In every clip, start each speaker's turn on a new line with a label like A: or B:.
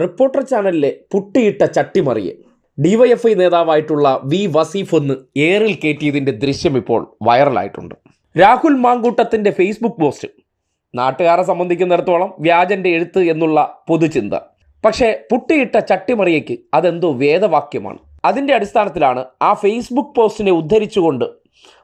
A: Reporter ചാനലിലെ പുട്ടിയിട്ട ചട്ടിമറിയെ ഡിവൈഎഫ്ഐ നേതാവായിട്ടുള്ള വി വസീഫ് ഒന്ന് ഏറിൽ കയറ്റിയതിന്റെ ദൃശ്യം ഇപ്പോൾ വൈറലായിട്ടുണ്ട്. രാഹുൽ മാങ്കൂട്ടത്തിന്റെ ഫേസ്ബുക്ക് പോസ്റ്റ് നാട്ടുകാരെ സംബന്ധിക്കുന്നിടത്തോളം വ്യാജന്റെ എഴുത്ത് എന്നുള്ള പൊതുചിന്ത. പക്ഷേ പുട്ടിയിട്ട ചട്ടിമറിയയ്ക്ക് അതെന്തോ വേദവാക്യമാണ്. അതിന്റെ അടിസ്ഥാനത്തിലാണ് ആ ഫേസ്ബുക്ക് പോസ്റ്റിനെ ഉദ്ധരിച്ചുകൊണ്ട്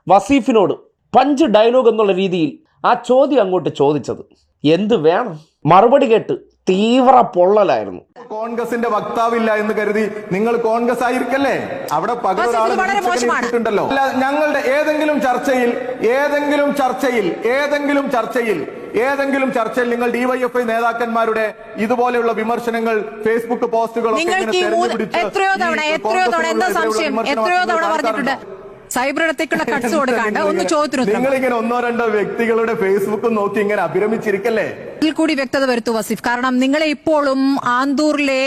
A: വസീഫിനോട് പഞ്ച് ഡയലോഗ് എന്നുള്ള രീതിയിൽ ആ ചോദ്യം അങ്ങോട്ട് ചോദിച്ചത്. എന്ത് വേണം? മറുപടി കേട്ട് തീവ്ര പൊള്ളലായിരുന്നു.
B: കോൺഗ്രസിന്റെ വക്താവില്ല എന്ന് കരുതി നിങ്ങൾ കോൺഗ്രസ് ആയിരിക്കല്ലേ? അവിടെ പകരണ്ടല്ലോ അല്ല ഞങ്ങളുടെ ഏതെങ്കിലും ചർച്ചയിൽ ഏതെങ്കിലും ചർച്ചയിൽ ഏതെങ്കിലും ചർച്ചയിൽ ഏതെങ്കിലും ചർച്ചയിൽ നിങ്ങൾ ഡിവൈഎഫ്ഐ നേതാക്കന്മാരുടെ ഇതുപോലെയുള്ള വിമർശനങ്ങൾ ഫേസ്ബുക്ക് തെരഞ്ഞുപിടിച്ച്
C: എത്രയോ തവണ എത്രയോ തവണ എന്താ സംശയം? എത്രയോ തവണ പറഞ്ഞിട്ടുണ്ട്. കൊടുക്കാണ്ട് ഒന്ന്
B: നിങ്ങൾ ഇങ്ങനെ ഒന്നോ രണ്ടോ വ്യക്തികളുടെ ഫേസ്ബുക്ക് നോക്കി ഇങ്ങനെ അഭിരമിച്ചിരിക്കല്ലേ?
C: ഇതിൽ കൂടി വ്യക്തത വരുത്തു വസിഫ്. കാരണം നിങ്ങളെ ഇപ്പോഴും ആന്തൂറിലെ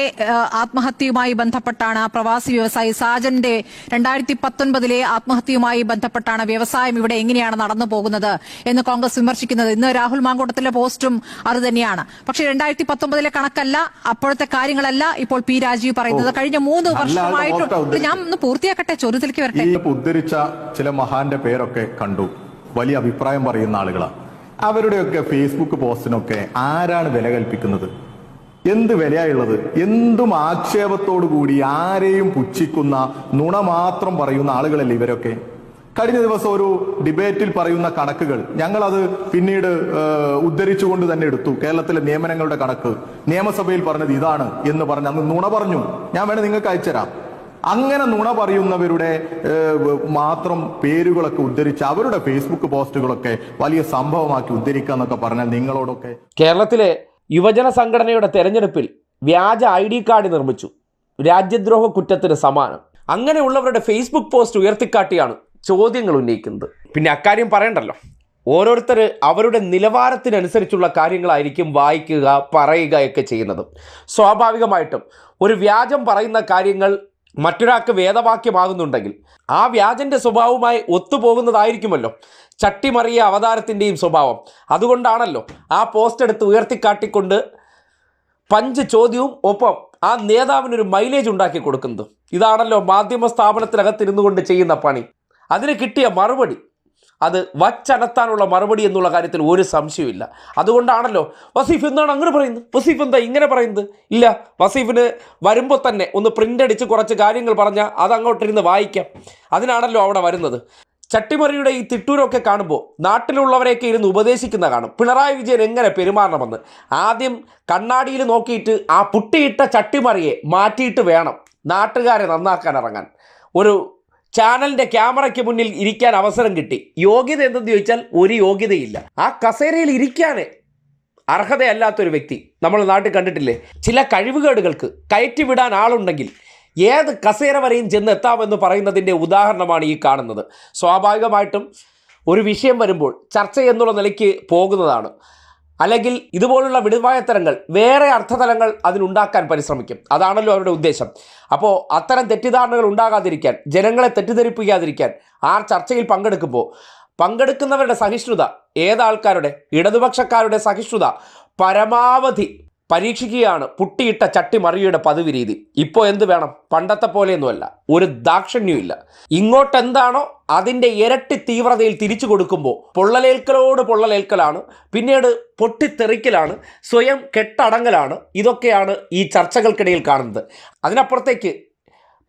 C: ആത്മഹത്യയുമായി ബന്ധപ്പെട്ടാണ് പ്രവാസി വ്യവസായി സാജന്റെ രണ്ടായിരത്തി പത്തൊൻപതിലെ ആത്മഹത്യയുമായി ബന്ധപ്പെട്ടാണ് വ്യവസായം ഇവിടെ എങ്ങനെയാണ് നടന്നു പോകുന്നത് എന്ന് കോൺഗ്രസ് വിമർശിക്കുന്നത്. ഇന്ന് രാഹുൽ മാങ്കൂട്ടത്തിലെ പോസ്റ്റും അത് തന്നെയാണ്. പക്ഷേ രണ്ടായിരത്തി പത്തൊമ്പതിലെ കണക്കല്ല അപ്പോഴത്തെ കാര്യങ്ങളല്ല ഇപ്പോൾ പി രാജീവ് പറയുന്നത്. കഴിഞ്ഞ മൂന്ന് വർഷമായിട്ടും ഞാൻ ഒന്ന് പൂർത്തിയാക്കട്ടെ ചോദ്യത്തിലേക്ക് വരട്ടെ.
B: ഉദ്ധരിച്ച ചില മഹാന്റെ പേരൊക്കെ കണ്ടു. വലിയ അഭിപ്രായം പറയുന്ന ആളുകളാണ് അവരുടെയൊക്കെ ഫേസ്ബുക്ക് പോസ്റ്റിനൊക്കെ ആരാണ് വില കൽപ്പിക്കുന്നത്? എന്ത് വിലയായുള്ളത്? എന്തും ആക്ഷേപത്തോടു കൂടി ആരെയും പുച്ഛിക്കുന്ന നുണ മാത്രം പറയുന്ന ആളുകളല്ലേ ഇവരൊക്കെ? കഴിഞ്ഞ ദിവസം ഒരു ഡിബേറ്റിൽ പറയുന്ന കണക്കുകൾ. ഞങ്ങളത് പിന്നീട് ഉദ്ധരിച്ചുകൊണ്ട് തന്നെ എടുത്തു. കേരളത്തിലെ നിയമനങ്ങളുടെ കണക്ക്. നിയമസഭയിൽ പറഞ്ഞത് ഇതാണ് എന്ന് പറഞ്ഞ് അന്ന് നുണ പറഞ്ഞു. ഞാൻ വേണേ നിങ്ങൾക്ക് അയച്ചുതരാം. അങ്ങനെ നുണ പറയുന്നവരുടെ മാത്രം പേരുകളൊക്കെ ഉദ്ധരിച്ച് അവരുടെ ഫേസ്ബുക്ക് പോസ്റ്റുകളൊക്കെ വലിയ സംഭവമാക്കി ഉദ്ധരിക്കുക എന്നൊക്കെ പറഞ്ഞാൽ നിങ്ങളോടൊക്കെ
A: കേരളത്തിലെ യുവജന സംഘടനയുടെ തെരഞ്ഞെടുപ്പിൽ വ്യാജ ഐ ഡി കാർഡ് നിർമ്മിച്ചു. രാജ്യദ്രോഹ കുറ്റത്തിന് സമാനം. അങ്ങനെയുള്ളവരുടെ ഫേസ്ബുക്ക് പോസ്റ്റ് ഉയർത്തിക്കാട്ടിയാണ് ചോദ്യങ്ങൾ ഉന്നയിക്കുന്നത്. പിന്നെ അക്കാര്യം പറയണ്ടല്ലോ. ഓരോരുത്തർ അവരുടെ നിലവാരത്തിനനുസരിച്ചുള്ള കാര്യങ്ങളായിരിക്കും വായിക്കുക പറയുക ഒക്കെ ചെയ്യുന്നത്. സ്വാഭാവികമായിട്ടും ഒരു വ്യാജം പറയുന്ന കാര്യങ്ങൾ മറ്റൊരാൾക്ക് വേദവാക്യമാകുന്നുണ്ടെങ്കിൽ ആ വ്യാജന്റെ സ്വഭാവവുമായി ഒത്തുപോകുന്നതായിരിക്കുമല്ലോ. ചട്ടിമറിയ അവതാരത്തിന്റെയും സ്വഭാവം. അതുകൊണ്ടാണല്ലോ ആ പോസ്റ്റ് എടുത്ത് ഉയർത്തിക്കാട്ടിക്കൊണ്ട് പഞ്ച് ചോദ്യവും ഒപ്പം ആ നേതാവിനൊരു മൈലേജ് ഉണ്ടാക്കി കൊടുക്കുന്നത്. ഇതാണല്ലോ മാധ്യമ സ്ഥാപനത്തിനകത്തിരുന്നു കൊണ്ട് ചെയ്യുന്ന പണി. അതിന് കിട്ടിയ മറുപടി അത് വച്ചടത്താനുള്ള മറുപടി എന്നുള്ള കാര്യത്തിൽ ഒരു സംശയമില്ല അതുകൊണ്ടാണല്ലോ വസീഫ് എന്താണ് അങ്ങനെ പറയുന്നത്? വസീഫ് എന്താ ഇങ്ങനെ പറയുന്നത്? ഇല്ല വസീഫിന് വരുമ്പോൾ തന്നെ ഒന്ന് പ്രിന്റ് അടിച്ച് കുറച്ച് കാര്യങ്ങൾ പറഞ്ഞാൽ അത് അങ്ങോട്ടിരുന്ന് വായിക്കാം. അതിനാണല്ലോ അവിടെ വരുന്നത്. ചട്ടിമറിയുടെ ഈ തിട്ടൂരൊക്കെ കാണുമ്പോൾ നാട്ടിലുള്ളവരെയൊക്കെ ഇരുന്ന് ഉപദേശിക്കുന്ന കാണും. പിണറായി വിജയൻ എങ്ങനെ പെരുമാറണമെന്ന്? ആദ്യം കണ്ണാടിയിൽ നോക്കിയിട്ട് ആ പുട്ടിയിട്ട ചട്ടിമറിയെ മാറ്റിയിട്ട് വേണം നാട്ടുകാരെ നന്നാക്കാൻ ഇറങ്ങാൻ. ഒരു ചാനലിന്റെ ക്യാമറയ്ക്ക് മുന്നിൽ ഇരിക്കാൻ അവസരം കിട്ടി. യോഗ്യത എന്തെന്ന് ചോദിച്ചാൽ ഒരു യോഗ്യതയില്ല. ആ കസേരയിൽ ഇരിക്കാനേ അർഹതയല്ലാത്തൊരു വ്യക്തി നമ്മൾ നാട്ടിൽ കണ്ടിട്ടില്ലേ? ചില കഴിവുകേടുകൾക്ക് കയറ്റിവിടാൻ ആളുണ്ടെങ്കിൽ ഏത് കസേര വരെയും ചെന്ന് എത്താമെന്ന് പറയുന്നതിന്റെ ഉദാഹരണമാണ് ഈ കാണുന്നത്. സ്വാഭാവികമായിട്ടും ഒരു വിഷയം വരുമ്പോൾ ചർച്ച എന്നുള്ള നിലയ്ക്ക് പോകുന്നതാണ്. അല്ലെങ്കിൽ ഇതുപോലുള്ള വിടുവായത്തരങ്ങൾ വേറെ അർത്ഥതലങ്ങൾ അതിനുണ്ടാക്കാൻ പരിശ്രമിക്കും. അതാണല്ലോ അവരുടെ ഉദ്ദേശം. അപ്പോൾ അത്തരം തെറ്റിദ്ധാരണകൾ ഉണ്ടാകാതിരിക്കാൻ ജനങ്ങളെ തെറ്റിദ്ധരിപ്പിക്കാതിരിക്കാൻ ആർ ചർച്ചയിൽ പങ്കെടുക്കുമ്പോൾ പങ്കെടുക്കുന്നവരുടെ സഹിഷ്ണുത ഏതാൾക്കാരുടെ? ഇടതുപക്ഷക്കാരുടെ സഹിഷ്ണുത പരമാവധി പരീക്ഷിക്കുകയാണ് പുട്ടിയിട്ട ചട്ടിമറിയുടെ പതിവ് രീതി ഇപ്പോൾ എന്ത് വേണം? പണ്ടത്തെ പോലെയൊന്നുമല്ല. ഒരു ദാക്ഷണ്യമില്ല ഇങ്ങോട്ട് എന്താണോ അതിന്റെ ഇരട്ടി തീവ്രതയിൽ തിരിച്ചു കൊടുക്കുമ്പോൾ പൊള്ളലേൽക്കലോട് പൊള്ളലേൽക്കലാണ് പിന്നീട് പൊട്ടിത്തെറിക്കലാണ് സ്വയം കെട്ടടങ്ങലാണ് ഇതൊക്കെയാണ് ഈ ചർച്ചകൾക്കിടയിൽ കാണുന്നത്. അതിനപ്പുറത്തേക്ക്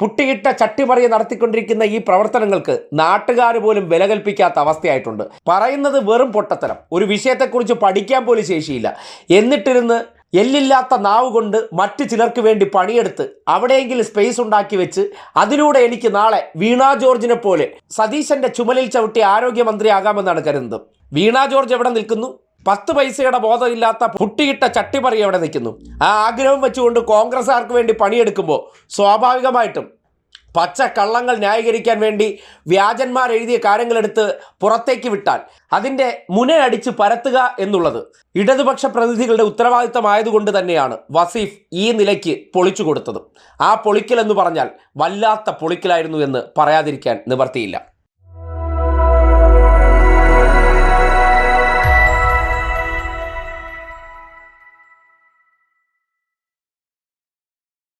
A: പുട്ടിയിട്ട ചട്ടിമറിയ നടത്തിക്കൊണ്ടിരിക്കുന്ന ഈ പ്രവർത്തനങ്ങൾക്ക് നാട്ടുകാർ പോലും വില കൽപ്പിക്കാത്ത അവസ്ഥയായിട്ടുണ്ട്. പറയുന്നത് വെറും പൊട്ടത്തരം. ഒരു വിഷയത്തെക്കുറിച്ച് പഠിക്കാൻ പോലും ശേഷിയില്ല. എന്നിട്ടിരുന്ന് എല്ലില്ലാത്ത നാവ് കൊണ്ട് മറ്റു ചിലർക്ക് വേണ്ടി പണിയെടുത്ത് അവിടെയെങ്കിലും സ്പേസ് ഉണ്ടാക്കി വെച്ച് അതിലൂടെ എനിക്ക് നാളെ വീണ ജോർജിനെ പോലെ സതീശന്റെ ചുമലിൽ ചവിട്ടി ആരോഗ്യമന്ത്രിയാകാമെന്നാണ് കരുതുന്നത്. വീണ ജോർജ് എവിടെ നിൽക്കുന്നു? പത്ത് പൈസയുടെ ബോധമില്ലാത്ത പുട്ടിയിട്ട ചട്ടിപ്പറി എവിടെ നിൽക്കുന്നു? ആ ആഗ്രഹം വെച്ചുകൊണ്ട് കോൺഗ്രസ്സുകാർക്ക് വേണ്ടി പണിയെടുക്കുമ്പോൾ സ്വാഭാവികമായിട്ടും പച്ച കള്ളങ്ങൾ ന്യായീകരിക്കാൻ വേണ്ടി വ്യാജന്മാർ എഴുതിയ കാര്യങ്ങളെടുത്ത് പുറത്തേക്ക് വിട്ടാൽ അതിന്റെ മുനയടിച്ച് പരത്തുക എന്നുള്ളത് ഇടതുപക്ഷ പ്രതിനിധികളുടെ ഉത്തരവാദിത്തമായതുകൊണ്ട് തന്നെയാണ് വസീഫ് ഈ നിലയ്ക്ക് പൊളിച്ചു കൊടുത്തത്. ആ പൊളിക്കൽ എന്ന് പറഞ്ഞാൽ വല്ലാത്ത പൊളിക്കലായിരുന്നു എന്ന് പറയാതിരിക്കാൻ നിവർത്തിയില്ല.